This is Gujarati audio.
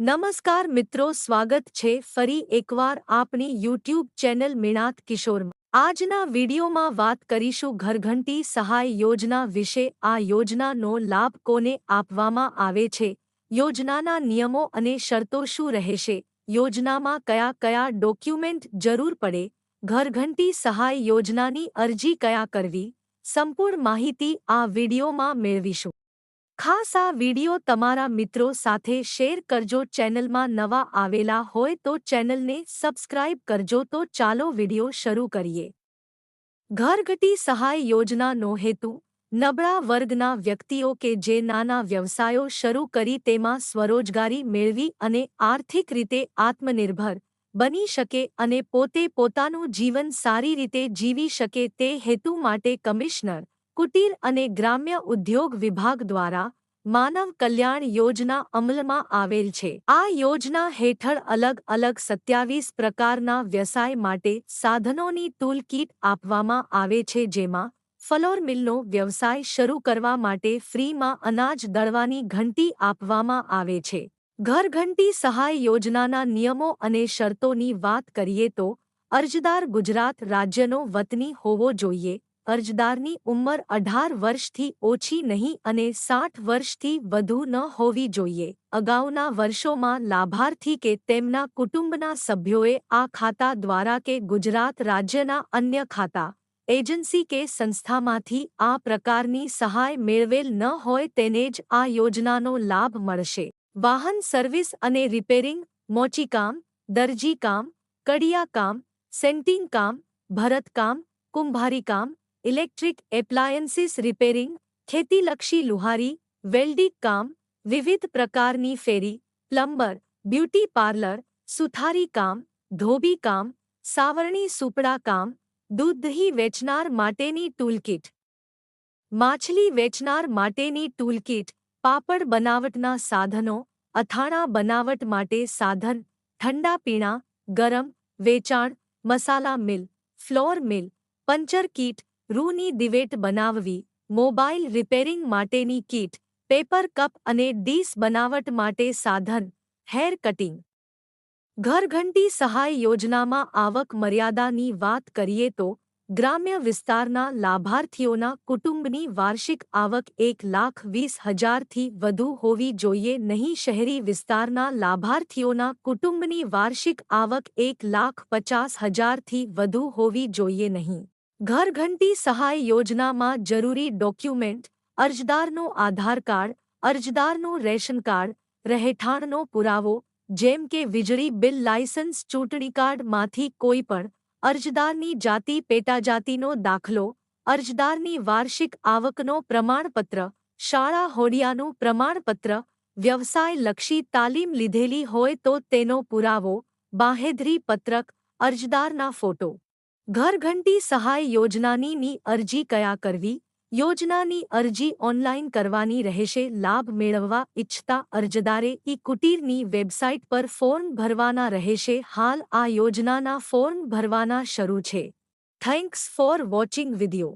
નમસ્કાર મિત્રો, સ્વાગત છે ફરી એકવાર આપની યુટ્યુબ ચેનલ મિણાત કિશોરમાં. આજના વિડીયોમાં વાત કરીશું ઘરઘંટી સહાય યોજના વિશે. આ યોજનાનો લાભ કોને આપવામાં આવે છે? યોજનાના નિયમો અને શરતો શું રહેશે? યોજનામાં કયા કયા ડોક્યુમેન્ટ જરૂર પડે? ઘરઘંટી સહાય યોજનાની અરજી કયા કરવી? સંપૂર્ણ માહિતી આ વિડીયોમાં મેળવીશું. ખાસ આ વિડિયો તમારા મિત્રો સાથે શેર કરજો. ચેનલમાં નવા આવેલા હોય તો ચેનલને સબસ્ક્રાઇબ કરજો તો ચાલો વિડિયો શરૂ કરીએ. ઘરગટી સહાય યોજનાનો હેતુ, નબળા વર્ગના વ્યક્તિઓ કે જે નાના વ્યવસાયો શરૂ કરી તેમાં સ્વરોજગારી મેળવી અને આર્થિક રીતે આત્મનિર્ભર બની શકે અને પોતે પોતાનું જીવન સારી રીતે જીવી શકે તે હેતુ માટે કમિશનર કુટીર અને ગ્રામ્ય ઉદ્યોગ વિભાગ દ્વારા માનવ કલ્યાણ યોજના અમલમાં આવેલ છે. આ યોજના હેઠળ અલગ અલગ સત્યાવીસ પ્રકારના વ્યવસાય માટે સાધનોની ટૂલકીટ આપવામાં આવે છે, જેમાં ફલોર મિલનો વ્યવસાય શરૂ કરવા માટે ફ્રીમાં અનાજ દળવાની ઘંટી આપવામાં આવે છે. ઘરઘંટી સહાય યોજનાના નિયમો અને શરતોની વાત કરીએ તો અરજદાર ગુજરાત રાજ્યનો વતની હોવો જોઈએ. અરજદારની ઉંમર અઢાર વર્ષથી ઓછી નહીં અને સાઠ વર્ષથી વધુ ન હોવી જોઈએ. અગાઉના વર્ષોમાં લાભાર્થી કે તેમના કુટુંબના સભ્યોએ આ ખાતા દ્વારા કે ગુજરાત રાજ્યના અન્ય ખાતા એજન્સી કે સંસ્થામાંથી આ પ્રકારની સહાય મેળવેલ ન હોય તેને જ આ યોજનાનો લાભ મળશે. વાહન સર્વિસ અને રિપેરિંગ, મોચીકામ, દરજીકામ, કડિયાકામ સેન્ટિંગ કામ ભરતકામ, કુંભારીકામ ઇલેક્ટ્રિક એપ્લાયન્સીસ રિપેરિંગ, ખેતીલક્ષી લુહારી, વેલ્ડિંગ કામ, વિવિધ પ્રકારની ફેરી, પ્લમ્બર, બ્યુટી પાર્લર, સુથારી કામ, ધોબી કામ, સાવરણી સુપડા કામ, દૂધ વેચનાર માટેની ટૂલકીટ. માછલી વેચનાર માટેની ટૂલકીટ, પાપડ બનાવટના સાધનો, અથાણા બનાવટ માટે સાધન, ઠંડા પીણા, ગરમ, વેચાણ, masala mill, flour mill, puncture kit રૂની દિવેટ બનાવવી, મોબાઈલ રિપેરિંગ માટેની કીટ, પેપર કપ અને ડીસ બનાવટ માટે સાધન, હેર કટિંગ. ઘરઘંટી સહાય યોજનામાં આવક મર્યાદાની વાત કરીએ તો, ગ્રામ્ય વિસ્તારના લાભાર્થીઓના કુટુંબની વાર્ષિક આવક એક લાખ વીસ હજારથી વધુ હોવી જોઈએ નહીં. શહેરી વિસ્તારના લાભાર્થીઓના કુટુંબની વાર્ષિક આવક એક લાખ પચાસ હજારથી વધુ હોવી જોઈએ નહીં. ઘરઘંટી સહાય યોજનામાં જરૂરી ડોક્યુમેન્ટ, અરજદારનો આધાર કાર્ડ, અરજદારનું રેશન કાર્ડ, રહેઠાણનો પુરાવો, જેમ કે વીજળી બિલ લાયસન્સ ચૂંટણી કાર્ડમાંથી કોઈ પણ અરજદારની જાતિ, પેટાજાતિનો દાખલો, અરજદારની વાર્ષિક આવકનો પ્રમાણપત્ર, શાળા હોડિયાનું પ્રમાણપત્ર, વ્યવસાયલક્ષી તાલીમ લીધેલી હોય તો તેનો પુરાવો, બાહેધરી પત્રક, અરજદારના ફોટો. ઘરઘંટી સહાય યોજનાની અરજી કયા કરવી? યોજનાની અરજી ઓનલાઈન કરવાની રહેશે, લાભ મેળવવા ઇચ્છતા અરજદારે ઈ કુટીરની વેબસાઇટ પર ફોર્મ ભરવાના રહેશે, હાલ આ યોજનાના ફોર્મ ભરવાના શરૂ છે. Thanks for watching video